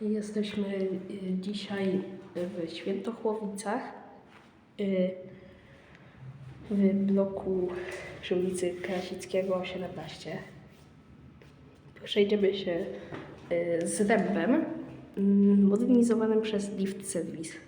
Jesteśmy y, dzisiaj w Świętochłowicach, y, w bloku przy ulicy Krasickiego 17. Przejdziemy się y, z rębem mm, modernizowanym przez Lift Service.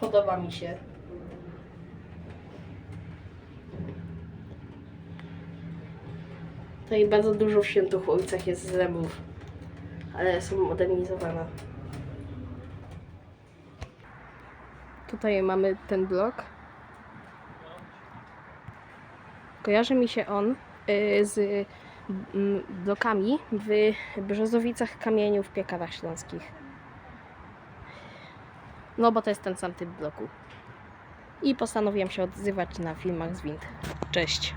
Podoba mi się. Tutaj bardzo dużo w Świętochłowicach jest zrębów, ale są modernizowane. Tutaj mamy ten blok. Kojarzy mi się on y, z mm, blokami w Brzozowicach Kamieniu w Piekarach Śląskich. No bo to jest ten sam typ bloku. I postanowiłem się odzywać na filmach z Wind. Cześć.